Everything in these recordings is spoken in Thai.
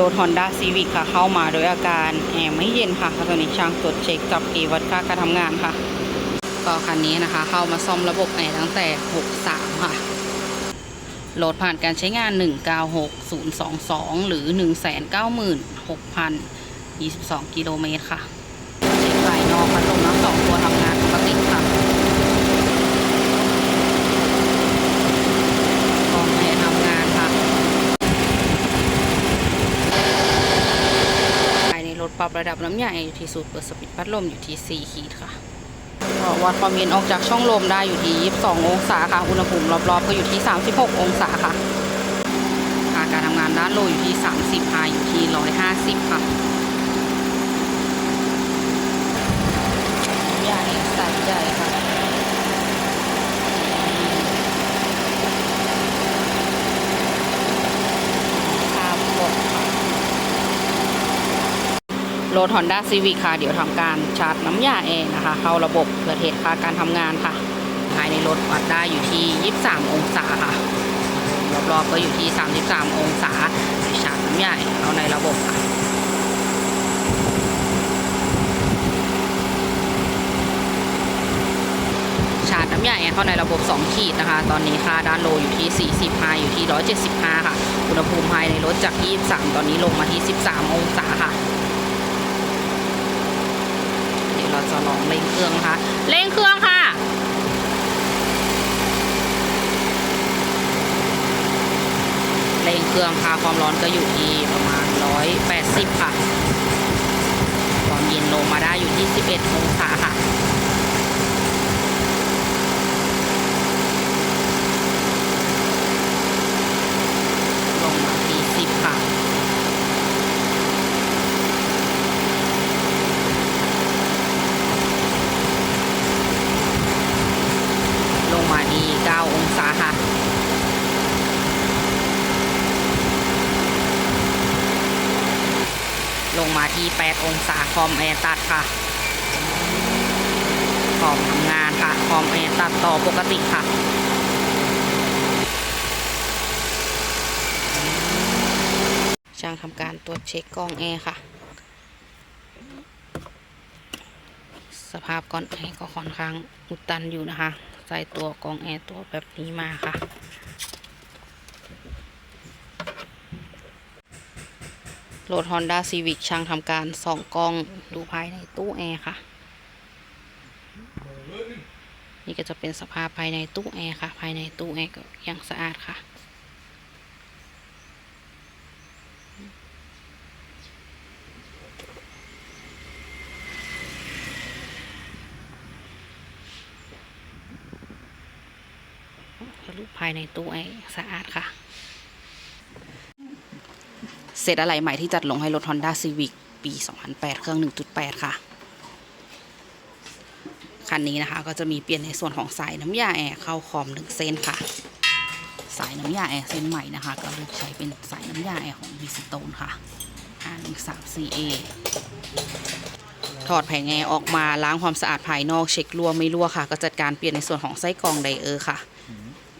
รถ Honda Civic ค่ะ เข้ามาโดยอาการแอร์ไม่เย็นค่ะตอนนี้ช่างตรวจเช็คจับกีวัดค่าการทำงานค่ะ ก็คันนี้นะคะ เข้ามาซ่อมระบบแอร์ตั้งแต่ 63 ค่ะโหลดผ่านการใช้งาน 196022 หรือ 196,022 กิโลเมตรค่ะ เช็คภายนอกพัดลมทั้งสองตัวทำงานปกติค่ะกองแอร์ทำงานค่ะ ภายใน ระดับน้ำยาอร์อยู่ที่สูตรเปิดสปิดพัดลมอยู่ที่ 4 ขีดค่ะวัดความเย็นออกจากช่องลมได้อยู่ที่ 22 องศาค่ะ อุณหภูมิรอบๆ ก็อยู่ที่ 36 องศาค่ะาการทำงานด้านโลอยู่ที่ 30ไฮอยู่ที่ 150 ค่ะน้ำยาแอร์ใส่ใหญ่ค่ะ ภาพกดค่ะ รถ Honda Civic ค่ะ เดี๋ยวทำการชาร์จน้ำยาแอร์นะคะ เข้าระบบเพื่อเทสค่าการทำงานค่ะ ภายในรถวัดได้อยู่ที่ 23 องศาค่ะ รอบๆก็อยู่ที่ 33 องศาชาร์จน้ำยาแอร์เข้าในระบบค่ะชาร์จน้ำยาแอร์เข้าในระบบ 2 ขีดนะคะ ตอนนี้ค่าด้านโลอยู่ที่ 40ไฮอยู่ที่ 175 ค่ะ อุณหภูมิภายในรถจาก 23 ตอนนี้ลงมาที่ 13 องศาค่ะ เราจะลองเร่งเครื่องนะคะเร่งเครื่องค่ะเร่งเครื่องค่ะความร้อนก็อยู่ที่ประมาณ 180 ค่ะ ความเย็นลงมาได้อยู่ที่ 11 องศาค่ะ ลงมาที่ 10 ค่ะ ลงมาที่ 9 องศาค่ะ ลงมาที่ 8 องศาคอมแอร์ตัดค่ะคอมทำงานค่ะคอมแอร์ตัดต่อปกติค่ะช่างทำการตรวจเช็คกล้องแอร์ค่ะ สภาพก้อนแอร์ก็ค่อนข้างอุดตันอยู่นะคะ ใส่ตัวกล้องแอร์ตัวแบบนี้มาค่ะ รถ Honda Civic ช่างทำการส่องกล้องดูภายในตู้แอร์ค่ะ นี่ก็จะเป็นสภาพภายในตู้แอร์ค่ะ ภายในตู้แอร์ก็ยังสะอาดค่ะ รูปภายในตู้แอร์สะอาดค่ะ เซตอะไรใหม่ที่จัดลงให้รถ Honda Civic ปี 2008 เครื่อง 1.8 ค่ะ คันนี้นะคะก็จะมีเปลี่ยนในส่วนของสายน้ำยาแอร์เข้าคอมหนึ่งเส้นค่ะ สายน้ำยาแอร์เส้นใหม่นะคะ ก็เลือกใช้เป็นสายน้ำยาแอร์ของ b ิสโตนค่ะ R134A ถอดแผงแอร์ออกมาล้างความสะอาดภายนอกเช็ครั่วไม่รั่วค่ะ ก็จัดการเปลี่ยนในส่วนของไส้กรองไดเออร์ค่ะ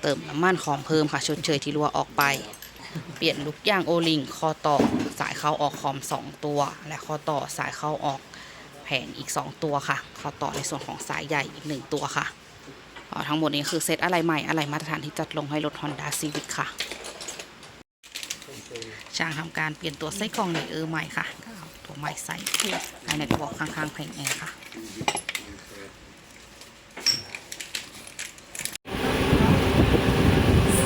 เติมน้ำมันของเพิ่มค่ะชดเชยที่รั่วออกไป เปลี่ยนลูกยางโอลิงคอต่อสายเข้าออกคอม 2 ตัว และข้อต่อสายเข้าออกแผงอีก 2 ตัวค่ะข้อต่อในส่วนของสายใหญ่อีก 1 ตัวค่ะทั้งหมดนี้คือเซตอะไรใหม่อะไรมาตรฐานที่จัดลงให้รถ Honda Civic ค่ะช่างทำการเปลี่ยนตัวไส้กรองในเออใหม่ค่ะตัวใหม่ใส่ภายในกระบอกข้างๆแผงแอร์ค่ะ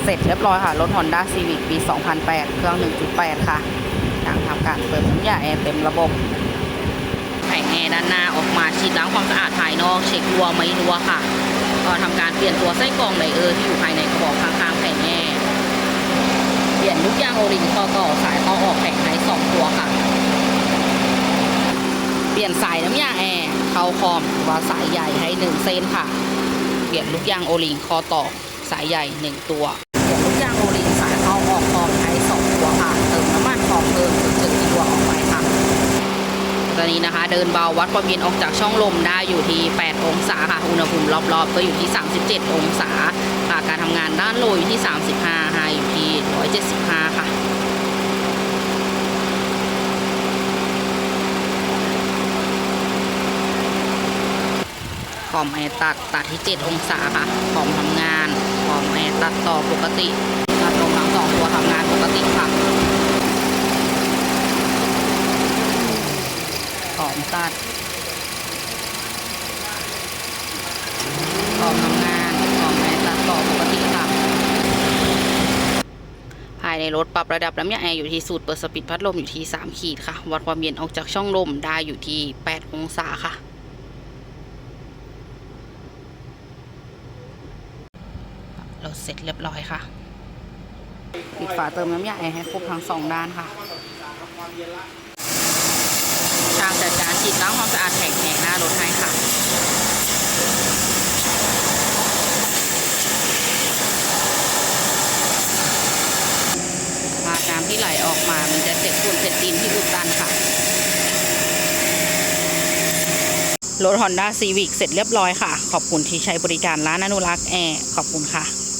เส ร็จเรียบร้อยค่ะ รถ Honda Civic ปี 2008 เครื่อง 1.8 ค่ะทางทำการเปิดน้ำยาแอร์เต็มระบบแผงแอร์ด้านหน้าออกมาฉีดล้างความสะอาดภายนอก เช็ครัวไม่รัวค่ะ ก็ทำการเปลี่ยนตัวไส้กรองไดเออร์ที่อยู่ภายในกระบอกข้างๆแผงแอร์ เปลี่ยนลูกยางโอริงข้อต่อสายเข้าออกแผงไทยสองตัวค่ะ เปลี่ยนสายน้ำยาแอร์เข้าคอมว่าสายใหญ่ให้หนึ่งเส้นค่ะ เปลี่ยนลูกยางโอลิงคอต่อสายใหญ่หนึ่งตัว เดินเบาวัดความเย็นออกจากช่องลมได้อยู่ที่ 8 องศาค่ะ อุณหภูมิรอบๆ ก็อยู่ที่ 37 องศาค่ะการทำงานด้านโลอยู่ที่ 35ไฮอยู่ที่ 175 ค่ะคอมแอร์ตัดตัดที่ 7 องศาค่ะคอมทำงานคอมแอร์ตัดต่อปกติตัดลมทั้งสองตัวทำงานปกติค่ะ พร้อมตัดพร้อมทำงานพร้อมแอร์ตัดต่อปกติค่ะ ภายในรถปรับระดับน้ำยาแอร์อยู่ที่สูตรเปิดสปีดพัดลมอยู่ที่ 3 ขีดค่ะ วัดความเย็นออกจากช่องลมได้อยู่ที่ 8 องศาค่ะรถเสร็จเรียบร้อยค่ะ ปิดฝาเติมน้ำยาแอร์ให้ครบทั้งสองด้านค่ะ ช่างจัดการฉีดล้างความสะอาดแผงแหงหน้ารถให้ค่ะมาน้ำที่ไหลออกมา มันจะเจ็บฝุ่นเจ็บดินที่อุดตันค่ะ รถ Honda Civic เสร็จเรียบร้อยค่ะ ขอบคุณที่ใช้บริการร้านอนุรักษ์แอร์ขอบคุณค่ะ